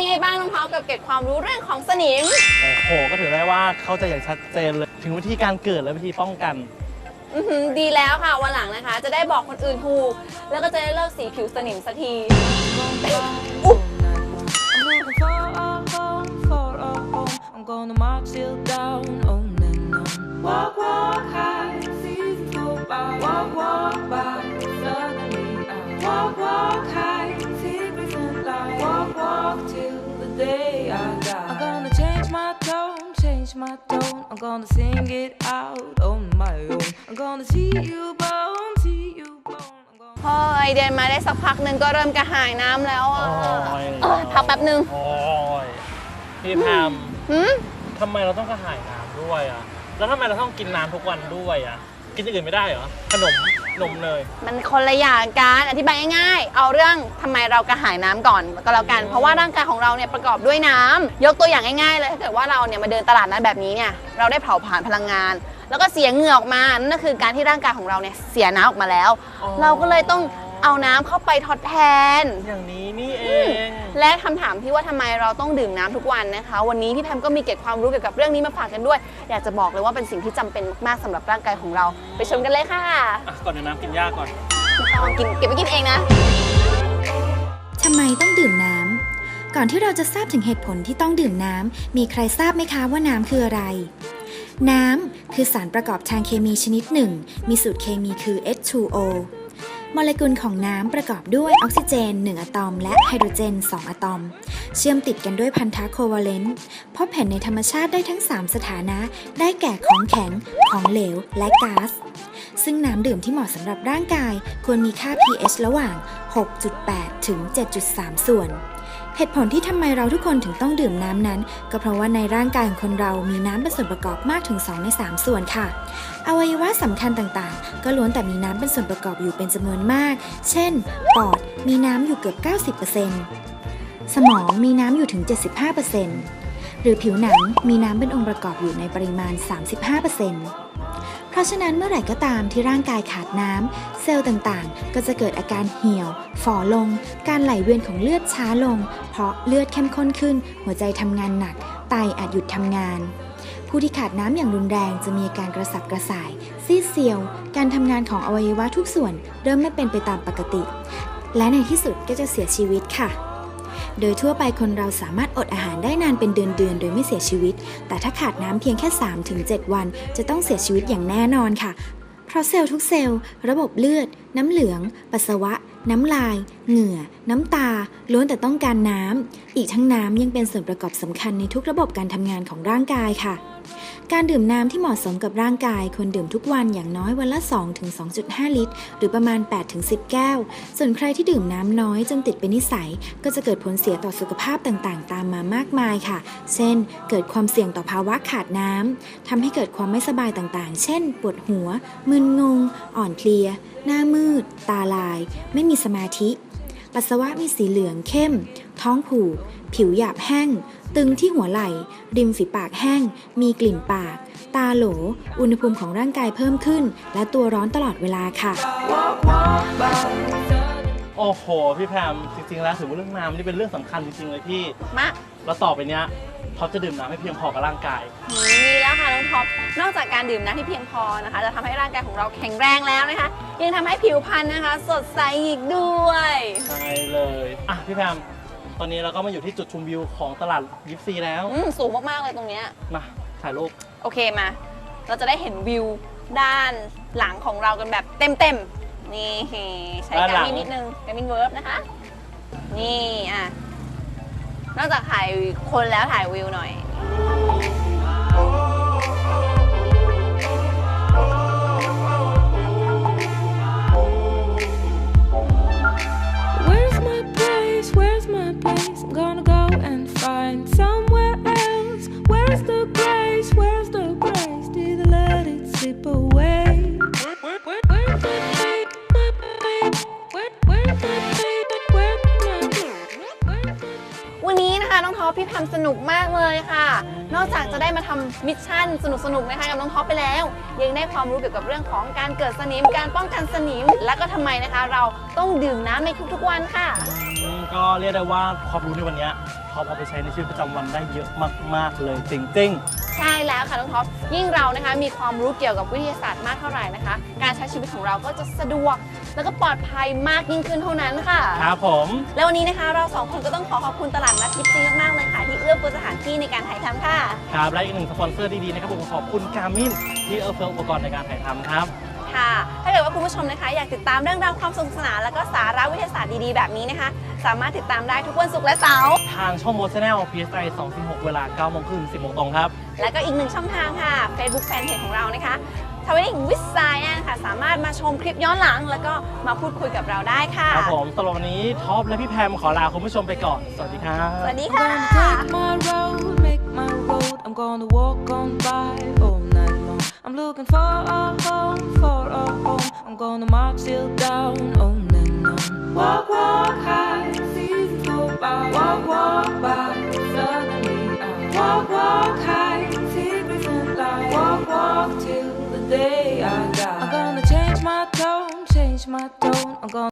ยังไงบ้างน้องท็อปกับเกร็ดความรู้เรื่องของสนิม โอ้โห ก็ถือได้ว่าเข้าใจอย่างชัดเจนเลย ถึงวิธีการเกิดและวิธีป้องกัน อื้อหือดีแล้วค่ะวันหลังนะคะ จะได้บอกคนอื่นถูก แล้วก็จะได้เลิกสีผิวสนิมสักที I'm looking for a home, for a home. I'm gonna march till down, on and on. Walk, walk high, see the flow by. Walk, walk by, suddenly I walk, walk high, change my tone. I'm gonna sing it out on my own. I'm gonna see you bone, see you bone. I'm gonna พอยเดินมาได้สักพักหนึ่งก็เริ่มกระหายน้ำแล้วอะโอ้ย เออพักแป๊บหนึ่งโอ้ยพี่แพมหืมทำไมเราต้องกระหายน้ำด้วยอะ แล้วทำไมเราต้องกินน้ำทุกวันด้วยอะ กินอย่างอื่นไม่ได้เหรอ ขนมนมเนย มันคนละอย่างกันอธิบายง่ายๆ เอาเรื่องทำไมเรากระหายน้ำก่อนก็แล้วกัน เพราะว่าร่างกายของเราเนี่ยประกอบด้วยน้ำยกตัวอย่างง่ายๆเลยถ้าเกิดว่าเราเนี่ยมาเดินตลาดนัดแบบนี้เนี่ยเราได้เผาผลาญพลังงาน แล้วก็เสียเหงื่อออกมานั่นก็คือการที่ร่างกายของเราเนี่ยเสียน้ำออกมาแล้วอ๋อเราก็เลยต้อง เอาน้ำเข้าไปทดแทน อย่างนี้นี่เอง และคำถามที่ว่าทำไมเราต้องดื่มน้ำทุกวันนะคะ วันนี้พี่แพมก็มีเกร็ดความรู้เกี่ยวกับเรื่องนี้มาฝากกันด้วย อยากจะบอกเลยว่าเป็นสิ่งที่จำเป็นมากๆสำหรับร่างกายของเรา ไปชมกันเลยค่ะอะก่อนเดี๋ยวน้ำกินยากก่อนลองกินเก็บไปกินเองนะ ทำไมต้องดื่มน้ำ ก่อนที่เราจะทราบถึงเหตุผลที่ต้องดื่มน้ำ มีใครทราบไหมคะว่าน้ำคืออะไร น้ำคือสารประกอบทางเคมีชนิดหนึ่ง มีสูตรเคมีคือ H2O โมเลกุลของน้ำประกอบด้วยออกซิเจน 1 อะตอม และไฮโดรเจน 2 อะตอม เชื่อมติดกันด้วยพันธะโควาเลนต์พบเห็นในธรรมชาติได้ทั้ง 3 สถานะ ได้แก่ของแข็ง ของเหลว และก๊าซซึ่งน้ำดื่มที่เหมาะสำหรับร่างกาย ควรมีค่า pH ระหว่าง 6.8 ถึง 7.3 ส่วน เหตุผลที่ทำไมเราทุกคนถึงต้องดื่มน้ำนั้น ก็เพราะว่าในร่างกายของคนเรามีน้ำเป็นส่วนประกอบมากถึง 2 ใน 3 ส่วนค่ะ อวัยวะสำคัญต่างๆ ก็ล้วนแต่มีน้ำเป็นส่วนประกอบอยู่เป็นจำนวนมาก เช่น ปอดมีน้ำอยู่เกือบ 90%สมองมีน้ำอยู่ถึง 75%หรือผิวหนังมีน้ำเป็นองค์ประกอบอยู่ในปริมาณ 35% เพราะฉะนั้นเมื่อไหร่ก็ตามที่ร่างกายขาดน้ำเซลล์ต่างๆ ก็จะเกิดอาการเหี่ยว ฝ่อลง การไหลเวียนของเลือดช้าลง เพราะเลือดเข้มข้นขึ้น หัวใจทำงานหนัก ไตอาจหยุดทำงาน ผู้ที่ขาดน้ำอย่างรุนแรงจะมีอาการกระสับกระส่าย ซีดเซียว การทำงานของอวัยวะทุกส่วน เริ่มไม่เป็นไปตามปกติ และในที่สุดก็จะเสียชีวิตค่ะ โดยทั่วไปคนเราสามารถอดอาหารได้นานเป็นเดือนๆ โดยไม่เสียชีวิต แต่ถ้าขาดน้ำเพียงแค่ 3-7 วัน จะต้องเสียชีวิตอย่างแน่นอนค่ะ เพราะเซลล์ทุกเซลล์ ระบบเลือด น้ำเหลือง ปัสสาวะ น้ำลาย เหงื่อ น้ำตา ล้วนแต่ต้องการน้ำ อีกทั้งน้ำยังเป็นส่วนประกอบสำคัญในทุกระบบการทำงานของร่างกายค่ะ การดื่มน้ำที่เหมาะสมกับร่างกายควรดื่มทุกวันอย่างน้อยวันละ 2-2.5 ลิตร หรือประมาณ 8-10 แก้ว ส่วนใครที่ดื่มน้ำน้อยจนติดเป็นนิสัย ก็จะเกิดผลเสียต่อสุขภาพต่างๆ ตามมามากมายค่ะ เช่น เกิดความเสี่ยงต่อภาวะขาดน้ำทำให้เกิดความไม่สบายต่างๆ เช่น ปวดหัว มึนงง อ่อนเพลีย หน้ามืด ตาลาย ไม่มีสมาธิ ปัสสาวะมีสีเหลืองเข้ม ท้องผูก ผิวหยาบแห้ง ตึงที่หัวไหล่ ริมฝีปากแห้ง มีกลิ่นปาก ตาโหล อุณหภูมิของร่างกายเพิ่มขึ้น และตัวร้อนตลอดเวลาค่ะ walk, walk by, suddenly โอ้โห พี่แพมจริงๆแล้วถือว่าเรื่องน้ำนี่เป็นเรื่องสำคัญจริงๆเลยพี่ มาแล้วต่อไปเนี้ยท็อปจะดื่มน้ำให้เพียงพอกับร่างกายมีแล้วค่ะน้องท็อป นอกจากการดื่มน้ำที่เพียงพอนะคะ จะทำให้ร่างกายของเราแข็งแรงแล้วนะคะ ยังทำให้ผิวพรรณนะคะ สดใสอีกด้วย ใช่เลย อะ พี่แพม ตอนนี้เราก็มาอยู่ที่จุดชมวิวของตลาดยิปซีแล้ว อืมสูงมากๆเลยตรงเนี้ย มาถ่ายรูปโอเคมา เราจะได้เห็นวิวด้านหลังของเรากันแบบเต็มๆ นี่ใช้ด้านหลัการงมินิดนึงการมินเวิร์บนะคะ นี่อะ นอกจากถ่ายคนแล้วถ่ายวิวหน่อย องท็อปปพี่แพมสนุกมากเลยค่ะ นอกจากจะได้มาทำมิชชั่นสนุกๆนะคะกับน้องท็อปไปแล้ว ยังได้ความรู้เกี่ยวกับเรื่องของการเกิดสนิมการป้องกันสนิม และก็ทำไมนะคะ เราต้องดื่มน้ำในทุกๆวันค่ะ ก็เรียกได้ว่าความรู้ในวันเนี้ยท็อปเอาไปใช้ในชีวิตประจำวันได้เยอะมาก ๆ เลยจริงใช่แล้วค่ะน้องท็อปยิ่งเรานะคะมีความรู้เกี่ยวกับวิทยาศาสตร์มากเท่าไหร่นะคะ การใช้ชีวิตของเราก็จะสะดวก แล้วก็ปลอดภัยมากยิ่งขึ้นเท่านั้นค่ะๆครับผม แล้ววันนี้นะคะเราสองคนก็ต้องขอขอบคุณตลาดนัดกิฟซีมากๆเลยค่ะ ที่เอื้อเฟื้อสถานที่ในการถ่ายทำค่ะ ครับและอีกหนึ่งสปอนเซอร์ดี ๆ นะครับผมขอบคุณการมินที่เอื้อเฟื้ออุปกรณ์ในการถ่ายทำครับ ค่ะถ้าเกิดว่าคุณผู้ชมนะคะ อยากติดตามเรื่องราวความสนุกสนานแล้วก็สาระวิทยาศาสตร์ดีๆ แบบนี้นะคะ สามารถติดตามได้ทุกวันศุกร์และเสาร์ทางช่องโมชแนล PSI 246เวลา9โมงครึ่ง10โมงตรงครับ แล้วก็อีกหนึ่งช่องทางค่ะ Facebook Fanpage ของเรานะคะทวิตวิสไซแอนค่ะ สามารถมาชมคลิปย้อนหลัง แล้วก็มาพูดคุยกับเราได้ค่ะครับผมสำหรับวันนี้ท็อปและพี่แพมขอลาคุณผู้ชมไปก่อน สวัสดีครับสวัสดี I'm ค่ะ gonna take my road, make my road. I'm gonna walk on by all night long. I'm looking for a home, for a home. I'm gonna march till down, oh, on and on. Walk, walk high, seasons go by. Walk, walk by, suddenly I walk, walk high, secrets won't lie. Walk, walk till the day I die. I'm gonna change my tone, change my tone. I'm gonna